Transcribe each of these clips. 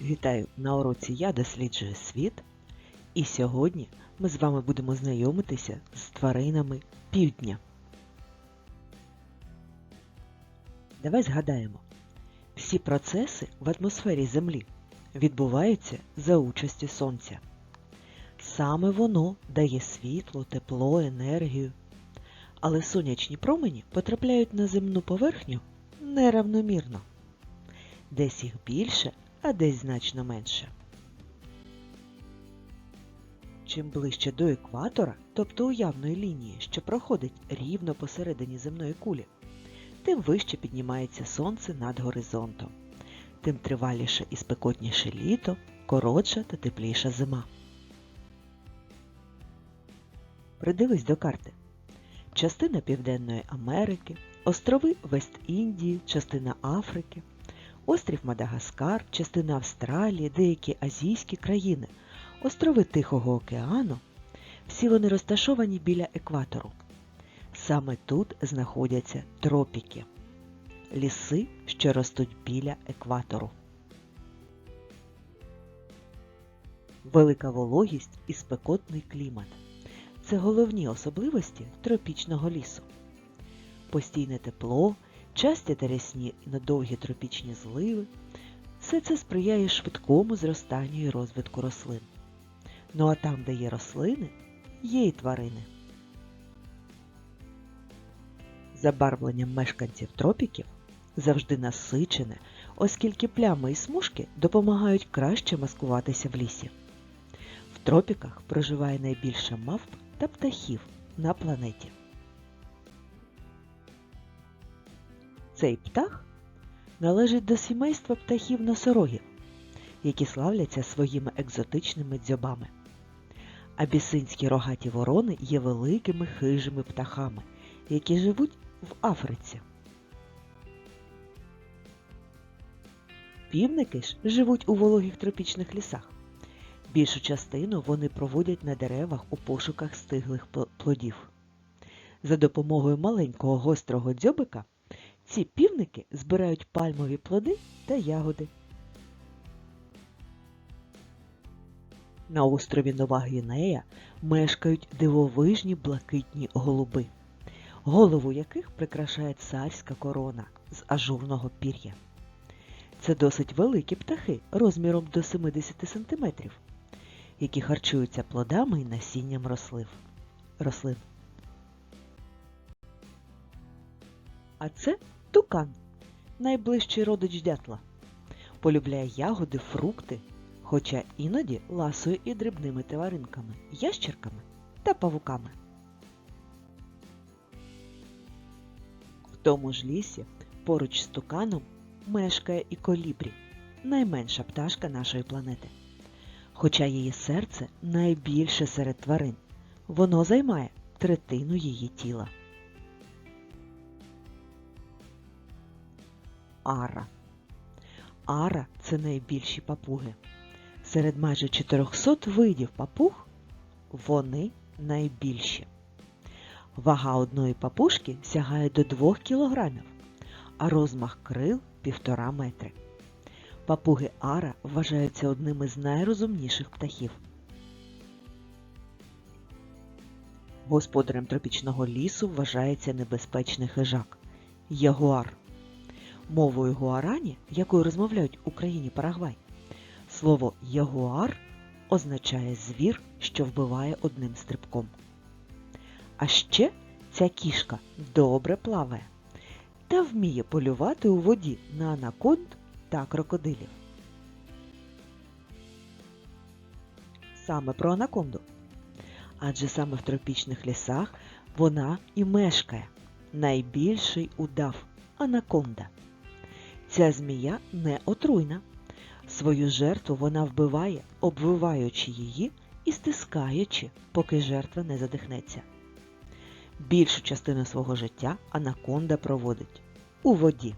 Вітаю на уроці Я досліджую світ. І сьогодні ми з вами будемо знайомитися з тваринами півдня. Давай згадаємо. Всі процеси в атмосфері Землі відбуваються за участю Сонця. Саме воно дає світло, тепло, енергію. Але сонячні промені потрапляють на земну поверхню неравномірно. Десь їх більше, а десь значно менше. Чим ближче до екватора, тобто уявної лінії, що проходить рівно посередині земної кулі, тим вище піднімається сонце над горизонтом, тим триваліше і спекотніше літо, коротша та тепліша зима. Придивись до карти. Частина Південної Америки, острови Вест-Індії, частина Африки, острів Мадагаскар, частина Австралії, деякі азійські країни, острови Тихого океану. Всі вони розташовані біля екватору. Саме тут знаходяться тропіки ліси, що ростуть біля екватору. Велика вологість і спекотний клімат це головні особливості тропічного лісу. Постійне тепло, часті та рясні і надовгі тропічні зливи все це сприяє швидкому зростанню і розвитку рослин. Ну а там, де є рослини, є і тварини. Забарвленням мешканців тропіків завжди насичене, оскільки плями і смужки допомагають краще маскуватися в лісі. В тропіках проживає найбільше мавп та птахів на планеті. Цей птах належить до сімейства птахів носорогів, які славляться своїми екзотичними дзьобами. Абісинські рогаті ворони є великими хижими птахами, які живуть в Африці. Півники ж живуть у вологих тропічних лісах. Більшу частину вони проводять на деревах у пошуках стиглих плодів. За допомогою маленького гострого дзьобика ці півники збирають пальмові плоди та ягоди. На острові Нова Гвінея мешкають дивовижні блакитні голуби, голову яких прикрашає царська корона з ажурного пір'я. Це досить великі птахи розміром до 70 см, які харчуються плодами і насінням рослин. А це тукан, найближчий родич дятла. Полюбляє ягоди, фрукти, хоча іноді ласує і дрібними тваринками, ящерками та павуками. В тому ж лісі поруч з туканом мешкає і колібрі, найменша пташка нашої планети. Хоча її серце найбільше серед тварин, воно займає третину її тіла. Ара. Ара це найбільші папуги. Серед майже 400 видів папуг вони найбільші. Вага одної папушки сягає до 2 кілограмів, а розмах крил півтора метри. Папуги Ара вважаються одним із найрозумніших птахів. Господарем тропічного лісу вважається небезпечний хижак ягуар. Мовою гуарані, якою розмовляють Україні Парагвай, слово ягуар означає звір, що вбиває одним стрибком. А ще ця кішка добре плаває та вміє полювати у воді на анаконд та крокодилів. Саме про анаконду. Адже саме в тропічних лісах вона і мешкає найбільший удав анаконда. Ця змія не отруйна. Свою жертву вона вбиває, обвиваючи її і стискаючи, поки жертва не задихнеться. Більшу частину свого життя анаконда проводить у воді.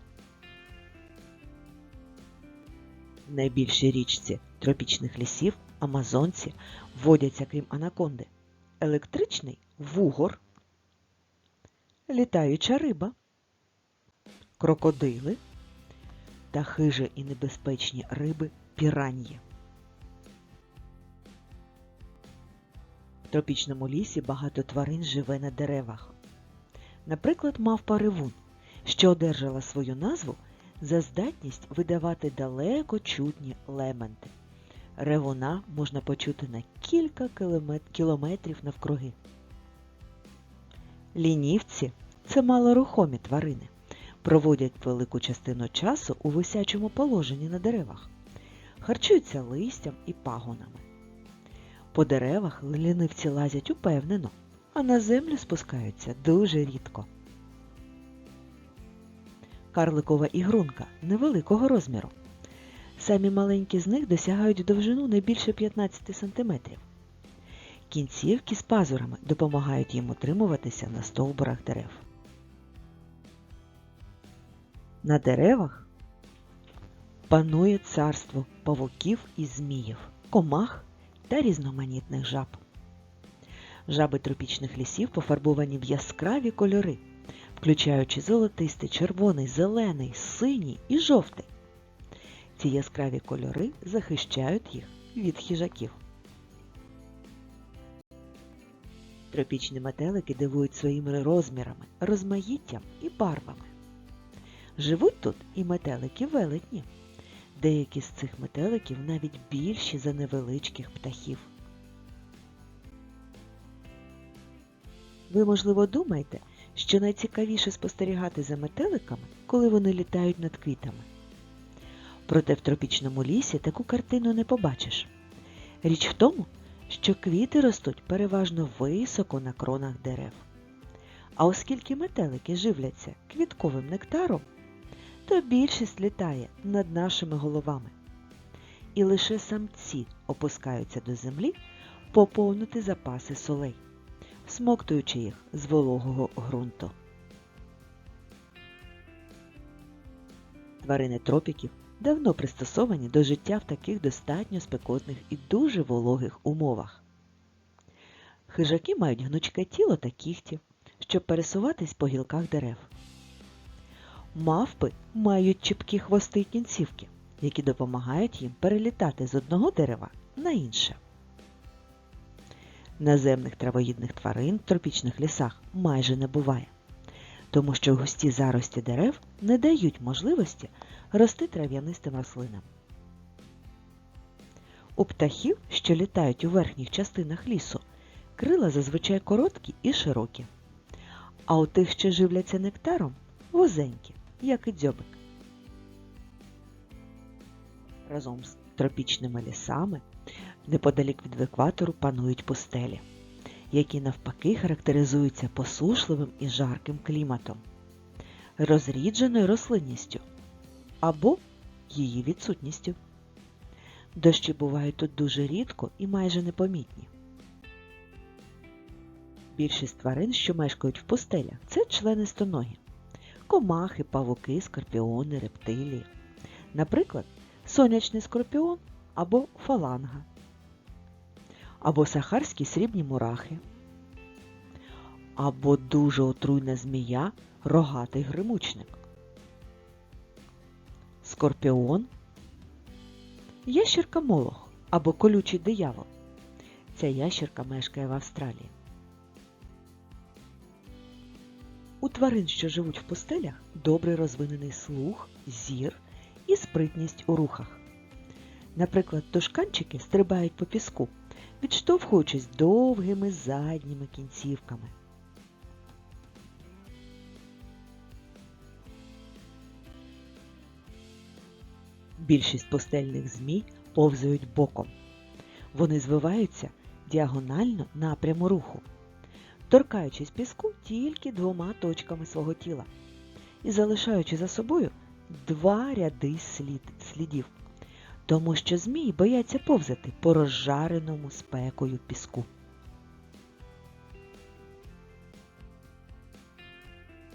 Найбільшій річці тропічних лісів Амазонці водяться крім анаконди електричний вугор, літаюча риба, крокодили, та хижі і небезпечні риби піраньї. В тропічному лісі багато тварин живе на деревах. Наприклад, мавпа ревун, що одержала свою назву за здатність видавати далеко чутні лементи. Ревуна можна почути на кілька кілометрів навкруги. Лінівці це малорухомі тварини. Проводять велику частину часу у висячому положенні на деревах, харчуються листям і пагонами. По деревах лінивці лазять упевнено, а на землю спускаються дуже рідко. Карликова ігрунка невеликого розміру. Самі маленькі з них досягають довжину не більше 15 см. Кінцівки з пазурами допомагають їм утримуватися на стовбурах дерев. На деревах панує царство павуків і зміїв, комах та різноманітних жаб. Жаби тропічних лісів пофарбовані в яскраві кольори, включаючи золотистий, червоний, зелений, синій і жовтий. Ці яскраві кольори захищають їх від хижаків. Тропічні метелики дивують своїми розмірами, розмаїттям і барвами. Живуть тут і метелики велетні. Деякі з цих метеликів навіть більші за невеличких птахів. Ви, можливо, думаєте, що найцікавіше спостерігати за метеликами, коли вони літають над квітами. Проте в тропічному лісі таку картину не побачиш. Річ в тому, що квіти ростуть переважно високо на кронах дерев. А оскільки метелики живляться квітковим нектаром, то більшість літає над нашими головами. І лише самці опускаються до землі поповнити запаси солей, смоктуючи їх з вологого ґрунту. Тварини тропіків давно пристосовані до життя в таких достатньо спекотних і дуже вологих умовах. Хижаки мають гнучке тіло та кігті, щоб пересуватись по гілках дерев. Мавпи мають чіпкі хвости й кінцівки, які допомагають їм перелітати з одного дерева на інше. Наземних травоїдних тварин в тропічних лісах майже не буває, тому що густі зарості дерев не дають можливості рости трав'янистим рослинам. У птахів, що літають у верхніх частинах лісу, крила зазвичай короткі і широкі, а у тих, що живляться нектаром, вузенькі, як і дзьобик. Разом з тропічними лісами неподалік від екватору панують пустелі, які навпаки характеризуються посушливим і жарким кліматом, розрідженою рослинністю або її відсутністю. Дощі бувають тут дуже рідко і майже непомітні. Більшість тварин, що мешкають в пустелях, це члени стоногі, комахи, павуки, скорпіони, рептилії. Наприклад, сонячний скорпіон або фаланга, або сахарські срібні мурахи, або дуже отруйна змія, рогатий гримучник. Скорпіон, ящірка молох або колючий диявол. Ця ящірка мешкає в Австралії. У тварин, що живуть в пустелях, добре розвинений слух, зір і спритність у рухах. Наприклад, тушканчики стрибають по піску, відштовхуючись довгими задніми кінцівками. Більшість пустельних змій повзають боком. Вони звиваються діагонально напряму руху, торкаючись піску тільки двома точками свого тіла і залишаючи за собою два ряди слід, слідів, тому що змії бояться повзати по розжареному спекою піску.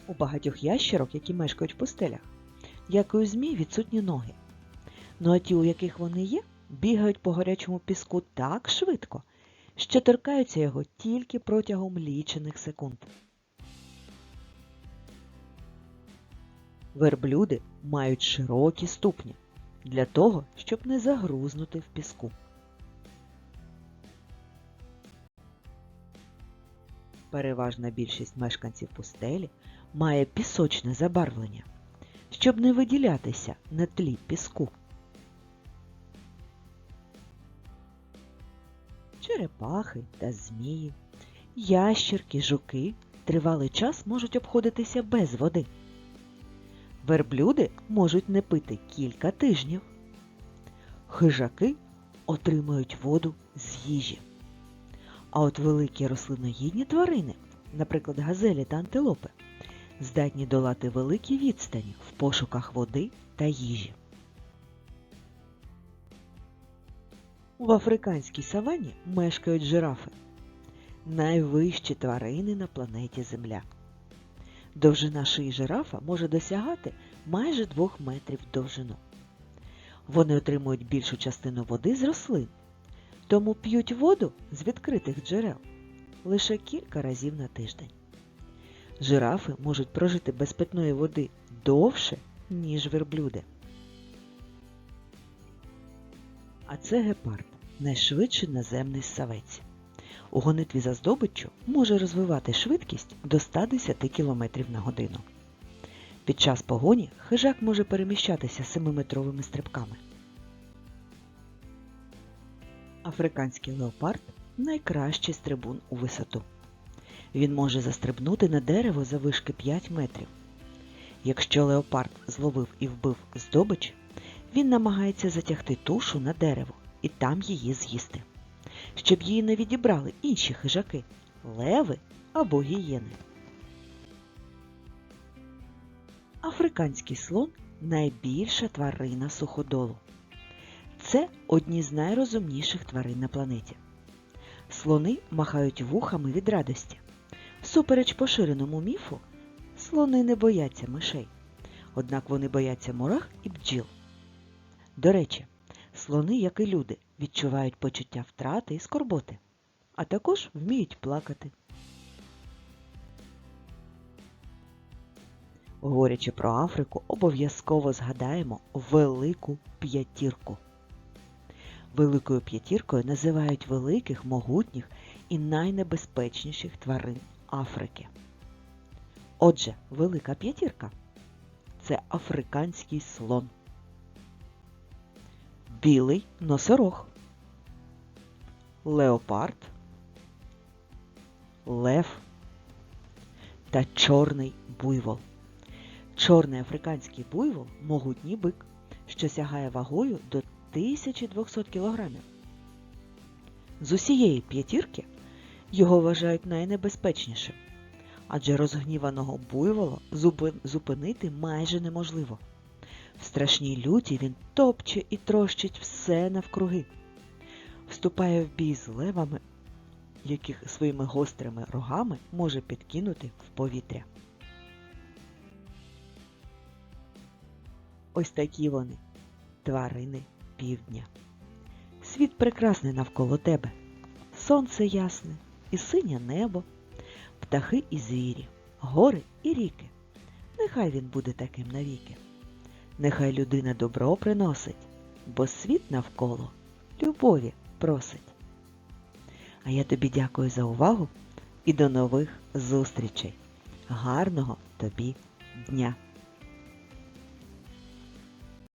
У багатьох ящерок, які мешкають в пустелях, як і у змій відсутні ноги. Ну а ті, у яких вони є, бігають по гарячому піску так швидко, що торкаються його тільки протягом лічених секунд. Верблюди мають широкі ступні для того, щоб не загрузнути в піску. Переважна більшість мешканців пустелі має пісочне забарвлення, щоб не виділятися на тлі піску. Черепахи та змії, ящерки, жуки тривалий час можуть обходитися без води. Верблюди можуть не пити кілька тижнів. Хижаки отримують воду з їжі. А от великі рослиноїдні тварини, наприклад, газелі та антилопи, здатні долати великі відстані в пошуках води та їжі. В африканській савані мешкають жирафи найвищі тварини на планеті Земля. Довжина шиї жирафа може досягати майже 2 метрів довжину. Вони отримують більшу частину води з рослин, тому п'ють воду з відкритих джерел лише кілька разів на тиждень. Жирафи можуть прожити без питної води довше, ніж верблюди. А це гепард найшвидший наземний ссавець. У гонитві за здобиччю може розвивати швидкість до 110 км на годину. Під час погоні хижак може переміщатися 7-метровими стрибками. Африканський леопард найкращий стрибун у висоту. Він може застрибнути на дерево за вишки 5 метрів. Якщо леопард зловив і вбив здобич, він намагається затягти тушу на дерево і там її з'їсти, щоб її не відібрали інші хижаки леви або гієни. Африканський слон найбільша тварина суходолу. Це одні з найрозумніших тварин на планеті. Слони махають вухами від радості. Всупереч поширеному міфу, слони не бояться мишей, однак вони бояться мурах і бджіл. До речі, слони, як і люди, відчувають почуття втрати і скорботи, а також вміють плакати. Говорячи про Африку, обов'язково згадаємо Велику П'ятірку. Великою п'ятіркою називають великих, могутніх і найнебезпечніших тварин Африки. Отже, Велика П'ятірка це африканський слон, білий носорог, леопард, лев та чорний буйвол. Чорний африканський буйвол могутній бик, що сягає вагою до 1200 кг. З усієї п'ятірки його вважають найнебезпечнішим, адже розгніваного буйвола зупинити майже неможливо. В страшній люті він топче і трощить все навкруги, вступає в бій з левами, яких своїми гострими рогами може підкинути в повітря. Ось такі вони, тварини півдня. Світ прекрасний навколо тебе, сонце ясне і синє небо, птахи і звірі, гори і ріки. Нехай він буде таким навіки. Нехай людина добро приносить, бо світ навколо любові просить. А я тобі дякую за увагу і до нових зустрічей. Гарного тобі дня!